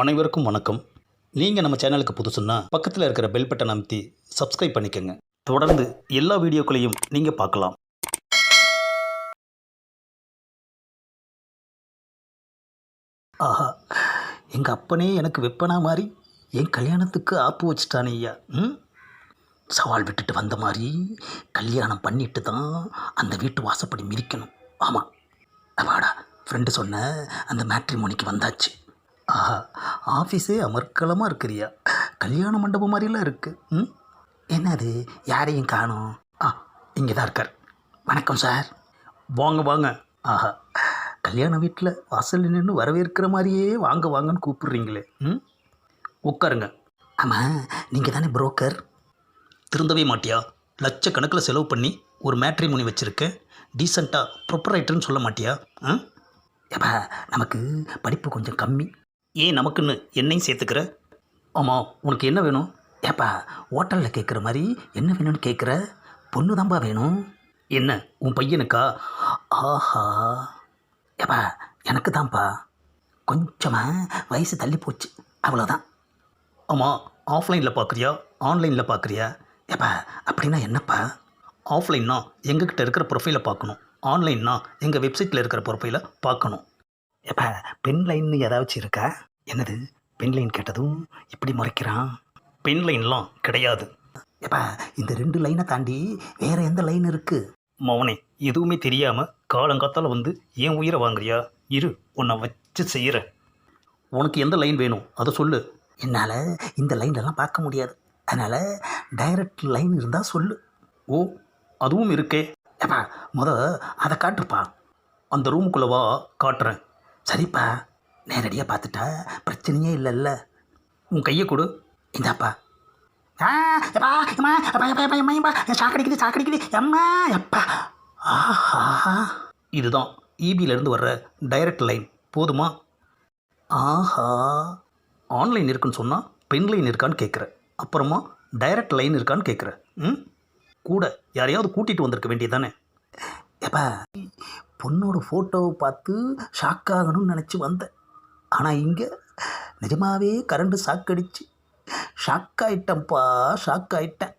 அனைவருக்கும் வணக்கம். நீங்கள் நம்ம சேனலுக்கு புதுசுன்னா பக்கத்தில் இருக்கிற பெல் பட்டன் அமைத்தி சப்ஸ்கிரைப் பண்ணிக்கோங்க. தொடர்ந்து எல்லா வீடியோக்களையும் நீங்கள் பார்க்கலாம். ஆஹா எங்கள் அப்பனே எனக்கு வெப்பனா மாதிரி என் கல்யாணத்துக்கு ஆப்பு வச்சுட்டானே ஐயா. ம்? சவால் விட்டுட்டு வந்த மாதிரி கல்யாணம் பண்ணிட்டு தான் அந்த வீட்டு வாசப்படி மிதிக்கணும். ஆமாம் அவாடா ஃப்ரெண்டு சொன்ன அந்த மேட்ரிமோனிக்கு வந்தாச்சு. ஆஹா ஆஃபீஸே அமர்க்கலமாக இருக்கிறியா? கல்யாண மண்டபம் மாதிரிலாம் இருக்கு. ம்? என்னது? யாரையும் காணோம்? ஆ இங்கே தான் இருக்கார். வணக்கம் சார். வாங்க வாங்க. ஆஹா. கல்யாண வீட்டில் வாசலில் நின்று வரவேற்கிற மாதிரியே வாங்க வாங்கன்னு கூப்பிடுறீங்களே. ம்? உட்காருங்க. ஆமாம் நீங்கள் தானே புரோக்கர்? திருந்தவே மாட்டியா? லட்சக்கணக்கில் செலவு பண்ணி ஒரு மேட்ரிமோனி வச்சுருக்கேன் டீசெண்டாக ப்ரொப்பரைட்டர்னு சொல்ல மாட்டியா? ஆ? ஏப்பா நமக்கு படிப்பு கொஞ்சம் கம்மி. ஏன் நமக்குன்னு என்னையும் சேர்த்துக்கிற? ஆமாம் உனக்கு என்ன வேணும்? ஏப்பா ஹோட்டலில் கேட்குற மாதிரி என்ன வேணும்னு கேட்குற பொண்ணு தான்பா வேணும். என்ன உன் பையனுக்கா? ஆஹா. ஏப்பா எனக்கு தான்ப்பா கொஞ்சமாக வயசு தள்ளி போச்சு. அவ்வளோதான் ஆமாம் ஆஃப்லைனில் பார்க்குறியா ஆன்லைனில் பார்க்குறியா ஏப்பா அப்படின்னா என்னப்பா? ஆஃப்லைன்னா எங்ககிட்ட இருக்கிற ப்ரொஃபைலை பார்க்கணும் ஆன்லைன்னா எங்கள் வெப்சைட்டில் இருக்கிற ப்ரொஃபைலை பார்க்கணும் ஏப்பா பென் லைன்னு ஏதாச்சும் இருக்கா? என்னது? பென் லைன் கேட்டதும் இப்படி முறைக்கிறான்? பென் லைன்லாம் கிடையாது. ஏப்பா இந்த ரெண்டு லைனை தாண்டி வேற எந்த லைன் இருக்கு? மௌனே எதுவுமே தெரியாமல் காலங்காத்தால் வந்து என் உயிரை வாங்குறியா? இரு உன்னை வச்சு செய்கிறேன் உனக்கு எந்த லைன் வேணும்? அதை சொல்லு. என்னால் இந்த லைன்லலாம் பார்க்க முடியாது. அதனால் டைரக்ட் லைன் இருந்தால் சொல்லு. ஓ அதுவும் இருக்கே. ஏப்பா முத அதை காட்டுப்பா. அந்த ரூமுக்குள்ளே வா காட்டுறேன். சரிப்பா. நேரடியாக பார்த்துட்டா பிரச்சனையே இல்லைல்ல. உன் கையை கொடு. இந்தாப்பா. ஆ எப்பா அம்மா அப்பா எப்பா எப்பா அம்மா எப்பா சாக்கடிக்குது சாக்கடிக்குது எம்மா எப்பா. ஆஹா. இதுதான் இபியிலேருந்து வர்ற டைரக்ட் லைன் போதுமா? ஆஹா. ஆன்லைன் இருக்குன்னு சொன்னால் பென் லைன் இருக்கான்னு கேட்குற அப்புறமா டைரக்ட் லைன் இருக்கான்னு கேட்குற ம்? கூட யாரையாவது கூட்டிகிட்டு வந்திருக்க வேண்டியதானே ஏப்பா பொண்ணோட ஃபோட்டோவை பார்த்து ஷாக் ஆகணும்னு நினச்சி வந்தேன். ஆனால் இங்கே நிஜமாவே கரண்ட் ஷாக் அடிச்சு ஷாக் ஆயிட்டேன்ப்பா ஷாக் ஆயிட்டேன்.